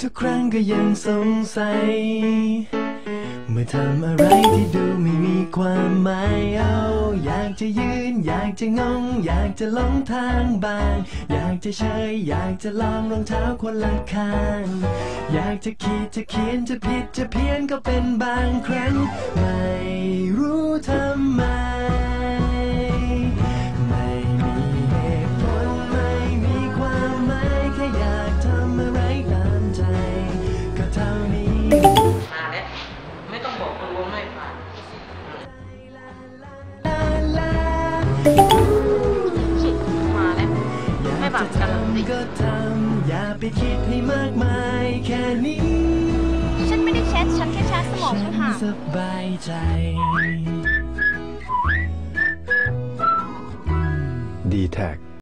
ทุกครั้งก็ยังสงสัย เมื่อทำอะไรที่ดูไม่มีความหมายเอาอยากจะยืน อยากจะงง อยากจะหลงทางบาง อยากจะเชยอยากจะลองรองเท้าคนละข้าง อยากจะขีดจะเขียนจะผิดจะเพี้ยนก็เป็นบางครั้งไม่ มาแล้วไม่บาปกันหรอกสิก็ทำอย่าไปคิดให้มากมายแค่นี้ ฉันไม่ได้แชทฉันแค่ชทสมองฉัต่านหากสบายใจ d t แท